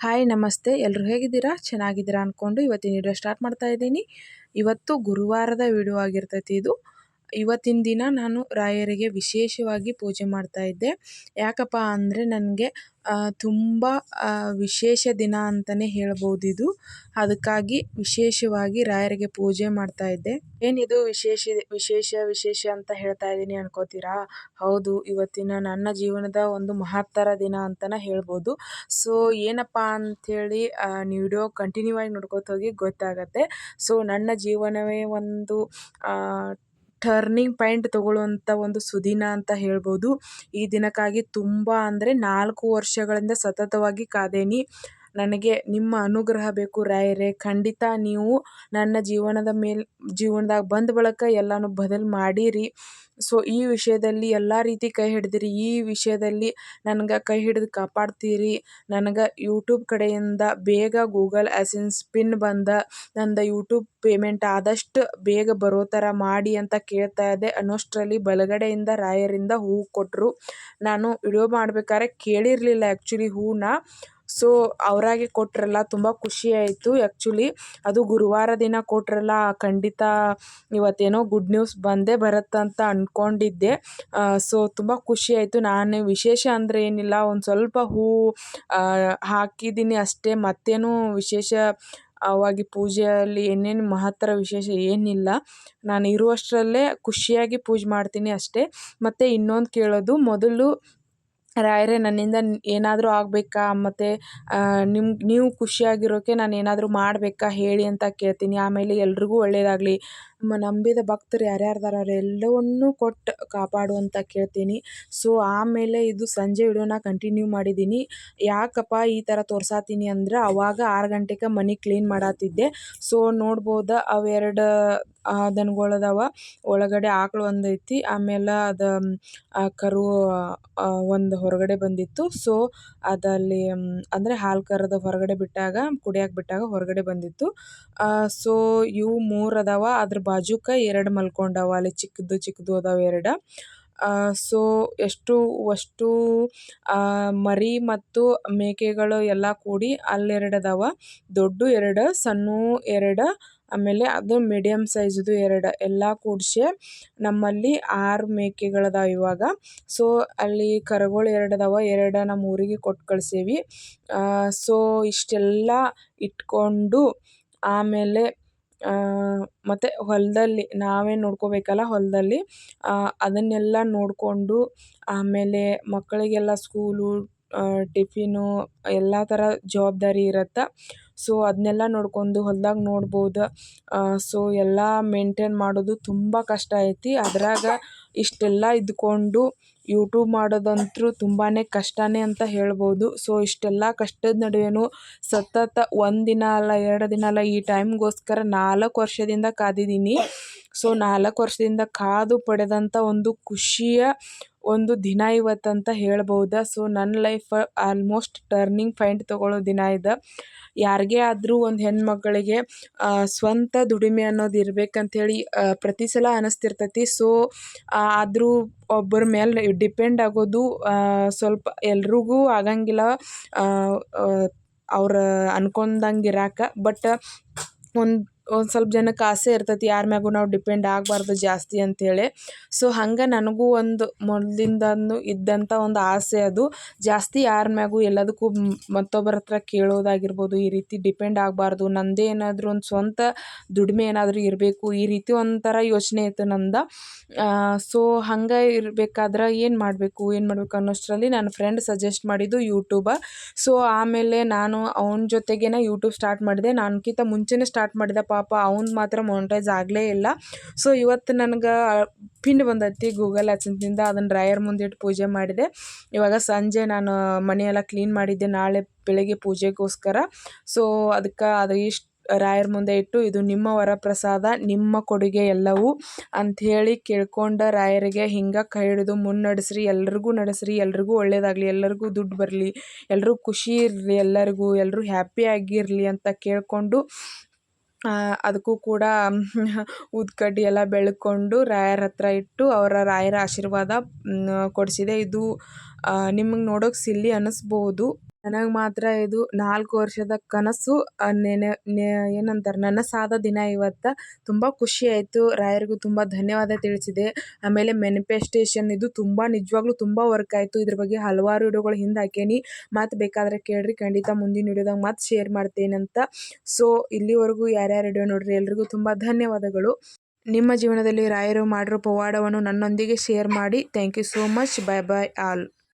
Hi ನಮಸ್ತೆ. ಎಲ್ಲರೂ ಹೇಗಿದ್ದೀರಾ? ಚೆನ್ನಾಗಿದ್ದೀರಾ ಅಂದ್ಕೊಂಡು ಇವತ್ತಿನ ವಿಡಿಯೋ ಸ್ಟಾರ್ಟ್ ಮಾಡ್ತಾ ಇದ್ದೀನಿ. ಇವತ್ತು ಗುರುವಾರದ ವಿಡಿಯೋ ಆಗಿರ್ತೈತಿ ಇದು. ಇವತ್ತಿನ ದಿನ ನಾನು ರಾಯರಿಗೆ ವಿಶೇಷವಾಗಿ ಪೂಜೆ ಮಾಡ್ತಾ ಇದ್ದೆ. ಯಾಕಪ್ಪ ಅಂದರೆ ನನಗೆ ತುಂಬ ವಿಶೇಷ ದಿನ ಅಂತಲೇ ಹೇಳ್ಬೋದು ಇದು ಅದಕ್ಕಾಗಿ ವಿಶೇಷವಾಗಿ ರಾಯರಿಗೆ ಪೂಜೆ ಮಾಡ್ತಾ ಇದ್ದೆ. ಏನಿದು ವಿಶೇಷ ವಿಶೇಷ ವಿಶೇಷ ಅಂತ ಹೇಳ್ತಾ ಇದ್ದೀನಿ ಅನ್ಕೋತೀರಾ? ಹೌದು, ಇವತ್ತಿನ ನನ್ನ ಜೀವನದ ಒಂದು ಮಹತ್ತರ ದಿನ ಅಂತಲೇ ಹೇಳ್ಬೋದು. ಸೊ ಏನಪ್ಪ ಅಂಥೇಳಿ ನೀವು ವಿಡಿಯೋ ಕಂಟಿನ್ಯೂ ಆಗಿ ನೋಡ್ಕೋತ ಹೋಗಿ ಗೊತ್ತಾಗತ್ತೆ. ಸೊ ನನ್ನ ಜೀವನವೇ ಒಂದು ಟರ್ನಿಂಗ್ ಪಾಯಿಂಟ್ ತಗೊಳ್ಳುವಂಥ ಒಂದು ಸುದಿನ ಅಂತ ಹೇಳ್ಬೋದು. ಈ ದಿನಕ್ಕಾಗಿ ತುಂಬ ಅಂದರೆ ನಾಲ್ಕು ವರ್ಷಗಳಿಂದ ಸತತವಾಗಿ ಕಾದೇನಿ. ನನಗೆ ನಿಮ್ಮ ಅನುಗ್ರಹ ಬೇಕು. ರಾಯರೇ, ಖಂಡಿತ ನೀವು ನನ್ನ ಜೀವನದ ಮೇಲೆ, ಜೀವನದಾಗ ಬಂದ ಬಳಿಕ ಎಲ್ಲನೂ ಬದಲು ಮಾಡಿರಿ. ಸೊ, ಈ ವಿಷಯದಲ್ಲಿ ಎಲ್ಲ ರೀತಿ ಕೈ ಹಿಡಿದಿರಿ. ಈ ವಿಷಯದಲ್ಲಿ ನನಗೆ ಕೈ ಹಿಡಿದು ಕಾಪಾಡ್ತೀರಿ. ನನಗೆ ಯೂಟ್ಯೂಬ್ ಕಡೆಯಿಂದ ಬೇಗ ಗೂಗಲ್ ಅಸೆನ್ಸ್ ಪಿನ್ ಬಂದ, ನಂದು ಯೂಟ್ಯೂಬ್ ಪೇಮೆಂಟ್ ಆದಷ್ಟು ಬೇಗ ಬರೋ ಥರ ಮಾಡಿ ಅಂತ ಕೇಳ್ತಾ ಇದ್ದೆ. ಅನ್ನೋಷ್ಟರಲ್ಲಿ ಬಲಗಡೆಯಿಂದ ರಾಯರಿಂದ ಹೂವು ಕೊಟ್ಟರು ನಾನು ವಿಡಿಯೋ ಮಾಡ್ಬೇಕಾದ್ರೆ ಕೇಳಿರಲಿಲ್ಲ ಆ್ಯಕ್ಚುಲಿ ಹೂವನ್ನ ಸೊ ಅವರಾಗೆ ಕೊಟ್ರಲ್ಲ ತುಂಬ ಖುಷಿ ಆಯಿತು ಆ್ಯಕ್ಚುಲಿ ಅದು ಗುರುವಾರ ದಿನ ಕೊಟ್ರಲ್ಲ ಖಂಡಿತ ಇವತ್ತೇನೋ ಗುಡ್ ನ್ಯೂಸ್ ಬಂದೇ ಬರುತ್ತಂತ ಅಂದ್ಕೊಂಡಿದ್ದೆ ಸೊ ತುಂಬ ಖುಷಿ ಆಯಿತು. ನಾನು ವಿಶೇಷ ಅಂದರೆ ಏನಿಲ್ಲ, ಒಂದು ಸ್ವಲ್ಪ ಹೂ ಹಾಕಿದ್ದೀನಿ ಅಷ್ಟೇ. ಮತ್ತೇನು ವಿಶೇಷ ವಾಗಿ ಪೂಜೆಯಲ್ಲಿ ಏನೇನು ಮಹತ್ತರ ವಿಶೇಷ ಏನಿಲ್ಲ. ನಾನು ಇರುವಷ್ಟರಲ್ಲೇ ಖುಷಿಯಾಗಿ ಪೂಜೆ ಮಾಡ್ತೀನಿ ಅಷ್ಟೇ. ಮತ್ತು ಇನ್ನೊಂದು ಕೇಳೋದು, ಮೊದಲು ರಾಯರೇ ನನ್ನಿಂದ ಏನಾದರೂ ಆಗಬೇಕಾ? ಮತ್ತು ನಿಮ್ಮ ನೀವು ಖುಷಿಯಾಗಿರೋಕ್ಕೆ ನಾನು ಏನಾದರೂ ಮಾಡಬೇಕಾ ಹೇಳಿ ಅಂತ ಕೇಳ್ತೀನಿ. ಆಮೇಲೆ ಎಲ್ರಿಗೂ ಒಳ್ಳೆಯದಾಗಲಿ ನಮ್ಮ ನಂಬಿದ ಭಕ್ತರು ಯಾರ್ಯಾರು ಅವರೆಲ್ಲವನ್ನೂ ಕೊಟ್ಟು ಕಾಪಾಡು ಅಂತ ಕೇಳ್ತೀನಿ. ಸೊ ಆಮೇಲೆ ಇದು ಸಂಜೆ ವಿಡಿಯೋನ ಕಂಟಿನ್ಯೂ ಮಾಡಿದ್ದೀನಿ. ಯಾಕಪ್ಪ ಈ ಥರ ತೋರ್ಸಾತೀನಿ ಅಂದ್ರೆ ಅವಾಗ ಆರು ಗಂಟೆಗೆ ಮನೆ ಕ್ಲೀನ್ ಮಾಡತ್ತಿದ್ದೆ ಸೊ ನೋಡ್ಬೋದು ಅವೆರಡು ದನಗಳು ಅದಾವ ಒಳಗಡೆ ಆಕಳು ಒಂದೈತಿ ಆಮೇಲೆ ಅದು ಕರು ಒಂದು ಹೊರಗಡೆ ಬಂದಿತ್ತು. ಸೊ ಅದಲ್ಲಿ ಅಂದರೆ ಹಾಲು ಕರೆದು ಹೊರಗಡೆ ಬಿಟ್ಟಾಗ, ಕುಡಿಯಾಕ್ ಬಿಟ್ಟಾಗ ಹೊರಗಡೆ ಬಂದಿತ್ತು. ಸೊ ಇವು ಮೂರು ಅದಾವ. ಅದ್ರ ಬಾಜುಕ ಎರಡು ಮಲ್ಕೊಂಡಾವ. ಅಲ್ಲಿ ಚಿಕ್ಕದು ಚಿಕ್ಕದು ಅದಾವ ಎರಡು. ಸೊ ಎಷ್ಟು, ಅಷ್ಟು ಮರಿ ಮತ್ತು ಮೇಕೆಗಳು ಎಲ್ಲ ಕೂಡಿ ಅಲ್ಲೆರಡು ಅದಾವ. ದೊಡ್ಡ ಎರಡು, ಸಣ್ಣು ಎರಡು ಆಮೇಲೆ ಅದು ಮೀಡಿಯಮ್ ಸೈಜ್ದು ಎರಡು ಎಲ್ಲ ಕೂಡಿಸಿ ನಮ್ಮಲ್ಲಿ ಆರು ಮೇಕೆಗಳದಾವ ಇವಾಗ. ಸೊ ಅಲ್ಲಿ ಕರುಗಳು ಎರಡು ಅದಾವ, ಎರಡು ನಮ್ಮ ಊರಿಗೆ ಕೊಟ್ಟು ಕಳಿಸೇವಿ. ಸೊ ಇಷ್ಟೆಲ್ಲ ಇಟ್ಕೊಂಡು ಆಮೇಲೆ ಮತ್ತು ಹೊಲದಲ್ಲಿ ನಾವೇ ನೋಡ್ಕೋಬೇಕಲ್ಲ ಹೊಲದಲ್ಲಿ ಅದನ್ನೆಲ್ಲ ನೋಡಿಕೊಂಡು ಆಮೇಲೆ ಮಕ್ಕಳಿಗೆಲ್ಲ ಸ್ಕೂಲು ಟಿಫಿನು ಎಲ್ಲ ಥರ ಜವಾಬ್ದಾರಿ ಇರುತ್ತೆ. ಸೊ ಅದನ್ನೆಲ್ಲ ನೋಡ್ಕೊಂಡು ಹೊಲ್ದಾಗ ನೋಡ್ಬೋದು. ಸೊ ಎಲ್ಲ ಮೇಂಟೇನ್ ಮಾಡೋದು ತುಂಬ ಕಷ್ಟ ಐತಿ. ಅದ್ರಾಗ ಇಷ್ಟೆಲ್ಲ ಇದ್ಕೊಂಡು ಯೂಟ್ಯೂಬ್ ಮಾಡೋದಂತೂ ತುಂಬಾ ಕಷ್ಟನೇ ಅಂತ ಹೇಳ್ಬೋದು. ಸೊ ಇಷ್ಟೆಲ್ಲ ಕಷ್ಟದ ನಡುವೆನು ಸತತ ಒಂದು ದಿನ ಅಲ್ಲ, ಎರಡು ದಿನ ಅಲ್ಲ, ಈ ಟೈಮ್ಗೋಸ್ಕರ ನಾಲ್ಕು ವರ್ಷದಿಂದ ಕಾದಿದ್ದೀನಿ. ಸೊ ನಾಲ್ಕು ವರ್ಷದಿಂದ ಕಾದು ಪಡೆದಂಥ ಒಂದು ಖುಷಿಯ ಒಂದು ದಿನ ಇವತ್ತಂತ ಹೇಳ್ಬೋದು? ಸೊ ನನ್ನ ಲೈಫ್ ಆಲ್ಮೋಸ್ಟ್ ಟರ್ನಿಂಗ್ ಪಾಯಿಂಟ್ ತೊಗೊಳ್ಳೋ ದಿನ ಇದು. ಯಾರಿಗೇ ಆದರೂ ಒಂದು ಮಕ್ಕಳಿಗೆ ಸ್ವಂತ ದುಡಿಮೆ ಅನ್ನೋದು ಇರಬೇಕಂಥೇಳಿ ಪ್ರತಿ ಸಲ ಅನ್ನಿಸ್ತಿರ್ತೈತಿ ಸೊ ಆದರೂ ಒಬ್ಬರ ಮೇಲೆ ಡಿಪೆಂಡ್ ಆಗೋದು ಸ್ವಲ್ಪ ಎಲ್ರಿಗೂ ಆಗಂಗಿಲ್ಲ ಅವ್ರು ಅನ್ಕೊಂಡಂಗೆ ಇರಾಕ. ಬಟ್ ಒಂದು ಒಂದು ಸ್ವಲ್ಪ ಜನಕ್ಕೆ ಆಸೆ ಇರ್ತೈತಿ, ಯಾರ ಮ್ಯಾಗೂ ನಾವು ಡಿಪೆಂಡ್ ಆಗಬಾರ್ದು ಜಾಸ್ತಿ ಅಂಥೇಳಿ ಸೊ ಹಂಗೆ ನನಗೂ ಒಂದು ಮೊದಲಿಂದನು ಇದ್ದಂಥ ಒಂದು ಆಸೆ ಅದು. ಜಾಸ್ತಿ ಯಾರ ಮ್ಯಾಗೂ ಎಲ್ಲದಕ್ಕೂ ಮತ್ತೊಬ್ಬರ ಹತ್ರ ಕೇಳೋದಾಗಿರ್ಬೋದು, ಈ ರೀತಿ ಡಿಪೆಂಡ್ ಆಗಬಾರ್ದು ನನ್ನದೇ ಏನಾದರೂ ಒಂದು ಸ್ವಂತ ದುಡಿಮೆ ಏನಾದರೂ ಇರಬೇಕು, ಈ ರೀತಿ ಒಂಥರ ಯೋಚನೆ ಇತ್ತು ನಂದು. ಸೊ ಹಂಗೆ ಇರಬೇಕಾದ್ರೆ ಏನು ಮಾಡಬೇಕು ಏನು ಮಾಡಬೇಕು ಅನ್ನೋಷ್ಟರಲ್ಲಿ ನನ್ನ ಫ್ರೆಂಡ್ ಸಜೆಸ್ಟ್ ಮಾಡಿದ್ದು ಯೂಟ್ಯೂಬ ಸೊ ಆಮೇಲೆ ನಾನು ಅವನ ಜೊತೆಗೇನೆ ಯೂಟ್ಯೂಬ್ ಸ್ಟಾರ್ಟ್ ಮಾಡಿದೆ, ನಾನ್ಕಿಂತ ಮುಂಚೆನೇ ಸ್ಟಾರ್ಟ್ ಮಾಡಿದೆ ಪಾಪ ಅವ್ನು ಮಾತ್ರ ಮೊನಿಟೈಸ್ ಆಗಲೇ ಇಲ್ಲ. ಸೊ ಇವತ್ತು ನನಗೆ ಪಿನ್ ಬಂದೈತಿ ಗೂಗಲ್ ಹಚ್ಚಿಂದ ಅದನ್ನು ಡ್ರೈಯರ್ ಮುಂದಿಟ್ಟು ಪೂಜೆ ಮಾಡಿದೆ. ಇವಾಗ ಸಂಜೆ ನಾನು ಮನೆಯೆಲ್ಲ ಕ್ಲೀನ್ ಮಾಡಿದ್ದೆ, ನಾಳೆ ಬೆಳಗ್ಗೆ ಪೂಜೆಗೋಸ್ಕರ. ಸೊ ಅದಕ್ಕೆ ಅದು ಇಷ್ಟು ರಾಯರ ಮುಂದೆ ಇಟ್ಟು ಇದು ನಿಮ್ಮ ವರಪ್ರಸಾದ, ನಿಮ್ಮ ಕೊಡುಗೆ ಎಲ್ಲವೂ ಅಂಥೇಳಿ ಕೇಳ್ಕೊಂಡ ರಾಯರಿಗೆ ಹಿಂಗೆ ಕೈ ಹಿಡಿದು ಮುನ್ನಡೆಸ್ರಿ ಎಲ್ರಿಗೂ ನಡೆಸ್ರಿ, ಎಲ್ರಿಗೂ ಒಳ್ಳೇದಾಗಲಿ ಎಲ್ಲರಿಗೂ ದುಡ್ಡು ಬರಲಿ ಎಲ್ಲರೂ ಖುಷಿ ಇರಲಿ ಎಲ್ಲರಿಗೂ ಎಲ್ಲರೂ ಹ್ಯಾಪಿಯಾಗಿರಲಿ ಅಂತ ಕೇಳಿಕೊಂಡು ಅದಕ್ಕೂ ಕೂಡ ಊದ್ಕಡ್ಡಿ ಎಲ್ಲ ಬೆಳ್ಕೊಂಡು ರಾಯರ ಹತ್ರ ಇಟ್ಟು ಅವರ ರಾಯರ ಆಶೀರ್ವಾದ ಕೊಡಿಸಿದೆ. ಇದು ನಿಮಗೆ ನೋಡೋಕೆ ಸಿಲ್ಲಿ ಅನ್ನಿಸ್ಬೋದು. ನನಗೆ ಮಾತ್ರ ಇದು ನಾಲ್ಕು ವರ್ಷದ ಕನಸು ನೆನೆ, ನೆ, ಏನಂತಾರೆ, ನನಸಾದ ದಿನ ಇವತ್ತು. ತುಂಬ ಖುಷಿ ಆಯಿತು. ರಾಯರಿಗೂ ತುಂಬ ಧನ್ಯವಾದ ತಿಳಿಸಿದೆ. ಆಮೇಲೆ ಮೆನಿಫೆಸ್ಟೇಷನ್ ಇದು ತುಂಬ ನಿಜವಾಗ್ಲೂ ತುಂಬ ವರ್ಕ್ ಆಯಿತು. ಇದ್ರ ಬಗ್ಗೆ ಹಲವಾರು ವಿಡಿಯೋಗಳು ಹಿಂದೆ ಹಾಕೇನಿ ಮತ್ತು ಬೇಕಾದರೆ ಕೇಳ್ರಿ. ಖಂಡಿತ ಮುಂದಿನ ವಿಡಿಯೋದಾಗ ಮತ್ತೆ ಶೇರ್ ಮಾಡ್ತೇನಂತ ಸೊ ಇಲ್ಲಿವರೆಗೂ ಯಾರ್ಯಾರು ವಿಡಿಯೋ ನೋಡ್ರಿ, ಎಲ್ರಿಗೂ ತುಂಬ ಧನ್ಯವಾದಗಳು. ನಿಮ್ಮ ಜೀವನದಲ್ಲಿ ರಾಯರು ಮಾಡಿರೋ ಪವಾಡವನ್ನು ನನ್ನೊಂದಿಗೆ ಶೇರ್ ಮಾಡಿ. Thank you so much. Bye bye all.